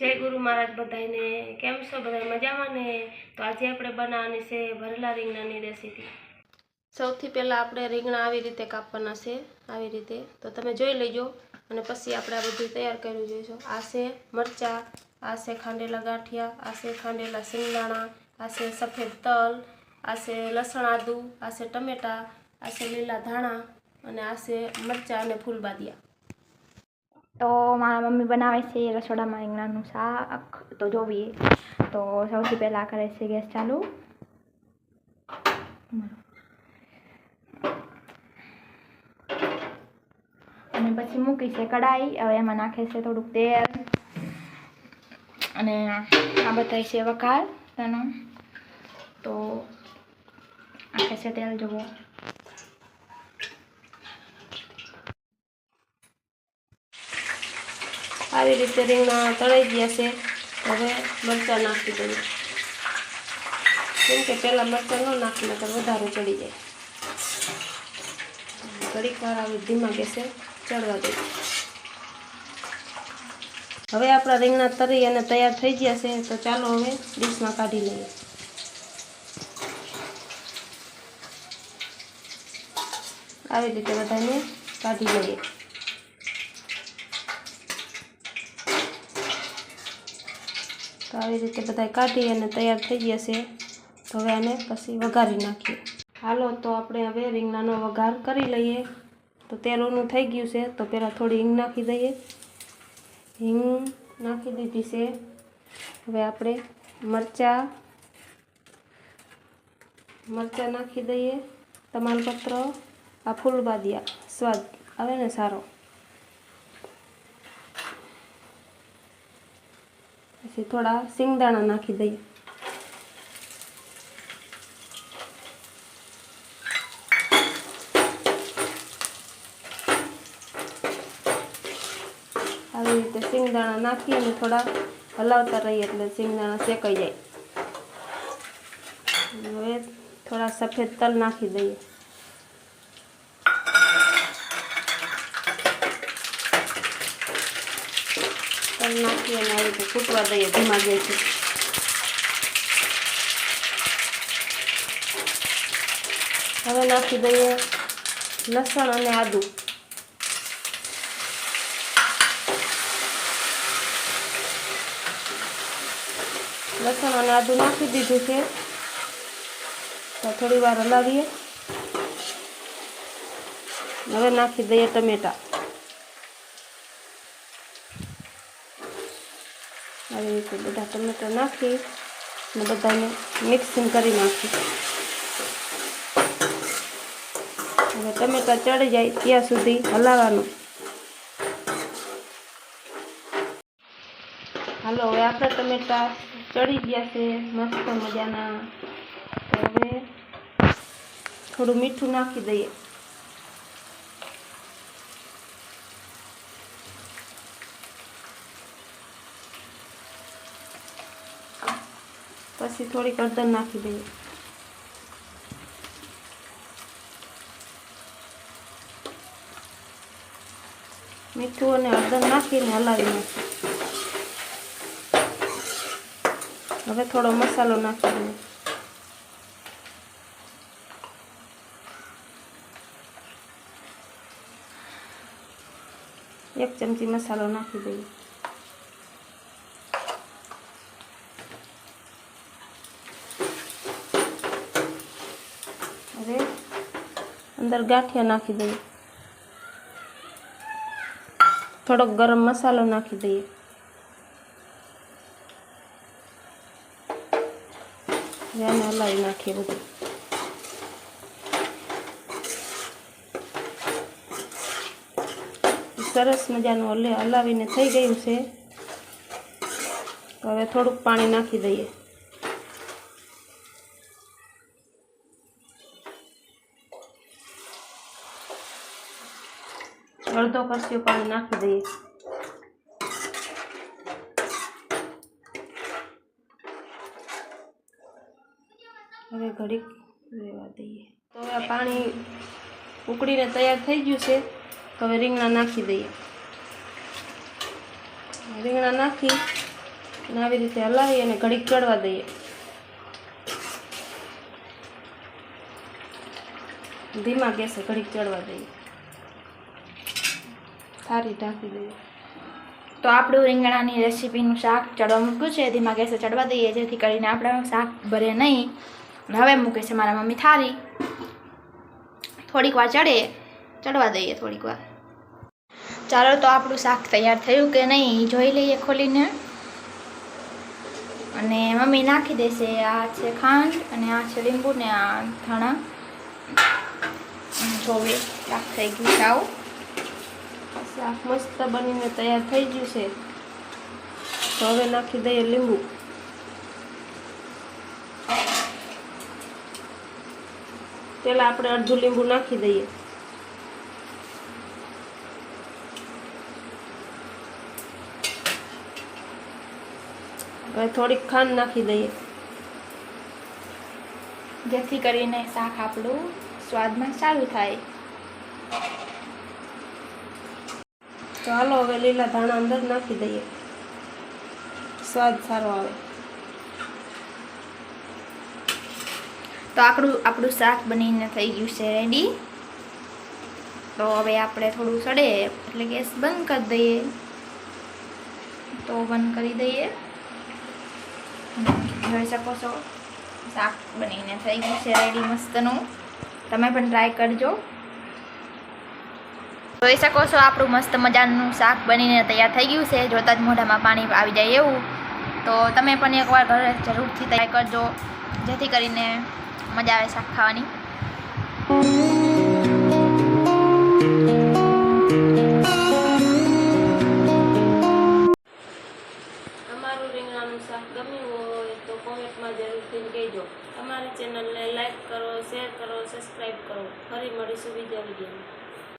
જય ગુરુ મહારાજ બધાને કેમ છો બધા મજામાં ને? તો આજે આપણે બનાવવાની છે ભરેલા રીંગણાની રેસીપી. સૌથી પહેલાં આપણે રીંગણા આવી રીતે કાપવાના છે, આવી રીતે. તો તમે જોઈ લેજો અને પછી આપણે આ બધું તૈયાર કર્યું જોઈશું આ છે મરચાં, આ છે ખાંડેલા ગાંઠિયા, આ છે ખાંડેલા શિંગદાણા, આ છે સફેદ તલ, આ છે લસણ આદું, આ છે ટમેટાં, આ છે લીલા ધાણા અને આ છે મરચાં અને ફૂલબાદિયા. તો મારા મમ્મી બનાવે છે રસોડામાં રીંગણાનું શાક તો જોવીએ. તો સૌથી પહેલાં કરે છે ગેસ ચાલુ. અને પછી મૂકી છે કઢાઈ. હવે એમાં નાખે છે થોડુંક તેલ. અને આ બતાવી છે વઘાર. તેનો તો નાખે છે તેલ, જુઓ. આવી રીતે રીંગણા તળાઈ ગયા છે. હવે મરચાં નાખી દઈએ. કેમ કે પહેલાં મરચાં ન નાખીને તો વધારે ચડી જાય. ઘડીક વાર આવી ધીમા ગેસે ચડવા દઈએ. હવે આપણા રીંગણા તરી અને તૈયાર થઈ ગયા છે, તો ચાલો હવે ડીશમાં કાઢી લઈએ. આવી રીતે બધાને કાઢી લઈએ. આવી રીતે બધા કાઢી અને તૈયાર થઈ ગયા છે. તો હવે આને પછી વઘારી નાખીએ. હાલો, તો આપણે હવે રીંગણાનો વઘાર કરી લઈએ. તો તેલોનું થઈ ગયું છે, તો પહેલાં થોડી હિંગ નાખી દઈએ. હિંગ નાખી દીધી છે. હવે આપણે મરચાં મરચાં નાખી દઈએ. તમાલપત્ર આ ફૂલબાદિયા, સ્વાદ આવે ને સારો. પછી થોડા સિંગદાણા નાખી દઈએ. આવી રીતે સિંગદાણા નાખી અને થોડા હલાવતા રહીએ એટલે સિંગદાણા શેકાઈ જાય. હવે થોડા સફેદ તલ નાખી દઈએ તલ નાખી અને આવી રીતે ફૂટવા દઈએ, ધીમા ગેસે હવે નાખી દઈએ લસણ અને આદું. લસણ અને આદુ નાખી દીધું છે. તો થોડી વાર હલાવીએ. હવે નાખી દઈએ ટમેટા. આવી રીતે બધા ટમેટા નાખી અને બધાને મિક્સિંગ કરી નાખી. હવે ટમેટા ચડી જાય ત્યાં સુધી હલાવવાનું. હાલો, હવે આપણા ટમેટા ચડી ગયા છે, મસ્ત મજાના. હવે થોડું મીઠું નાખી દઈએ. પછી થોડીક હળદર નાખી દઈએ. મીઠું અને હળદર નાખીને હલાવી નાખીએ. હવે થોડો મસાલો નાખી દઈએ. એક ચમચી મસાલો નાખી દઈએ. હવે અંદર ગાંઠિયા નાખી દઈએ. થોડોક ગરમ મસાલો નાખી દઈએ. આને હલાવી નાખીએ બધું. સરસ મજાનું હલે હલાવીને થઈ ગયું છે. હવે થોડુંક પાણી નાખી દઈએ. અડધો કસ્યો પાણી નાખી દઈએ. હવે ઘડીક રહેવા દઈએ. તો હવે પાણી ઉકળીને તૈયાર થઈ ગયું છે, તો હવે રીંગણા નાખી દઈએ. રીંગણા નાખી આવી રીતે હલાવી અને ઘડીક ચડવા દઈએ. ધીમા ગેસે ઘડીક ચડવા દઈએ. સારી ઢાંકી દઈએ તો આપણું રીંગણાની રેસીપીનું શાક ચડવા મૂક્યું છે. ધીમા ગેસે ચડવા દઈએ, જેથી કરીને આપણે શાક ભરે નહીં. હવે મૂકે છે મારા મમ્મી થાળી. થોડીક વાર ચડે, ચડવા દઈએ થોડીક વાર. ચાલો તો આપણું શાક તૈયાર થયું કે નહીં જોઈ લઈએ ખોલીને. અને મમ્મી નાખી દેશે. આ છે ખાંડ અને આ છે લીંબુ ને આ ધાણા. જોવે, શાક થઈ ગયું સાવ શાક મસ્ત બનીને તૈયાર થઈ ગયું છે. તો હવે નાખી દઈએ લીંબુ. પેલા આપણે અડધું લીંબુ નાખી દઈએ. હવે થોડીક ખાંડ નાખી દઈએ. જેથી કરીને શાક આપણું સ્વાદમાં સારું થાય. હાલો હવે લીલા ધાણા અંદર નાખી દઈએ. સ્વાદ સારો આવે. તો આપણું આપણું શાક બનીને થઈ ગયું છે રેડી તો હવે આપણે થોડું સડે, એટલે ગેસ બંધ કરી દઈએ. તો બંધ કરી દઈએ. જોઈ શકો છો, શાક બનીને થઈ ગયું છે રેડી મસ્તનું. તમે પણ ટ્રાય કરજો. જોઈ શકો છો, આપણું મસ્ત મજાનું શાક બનીને તૈયાર થઈ ગયું છે. જોતાં જ મોઢામાં પાણી આવી જાય એવું. તો તમે પણ એકવાર ઘરે જરૂરથી તૈયાર કરજો, જેથી કરીને મજા આવે શાક ખાવાની.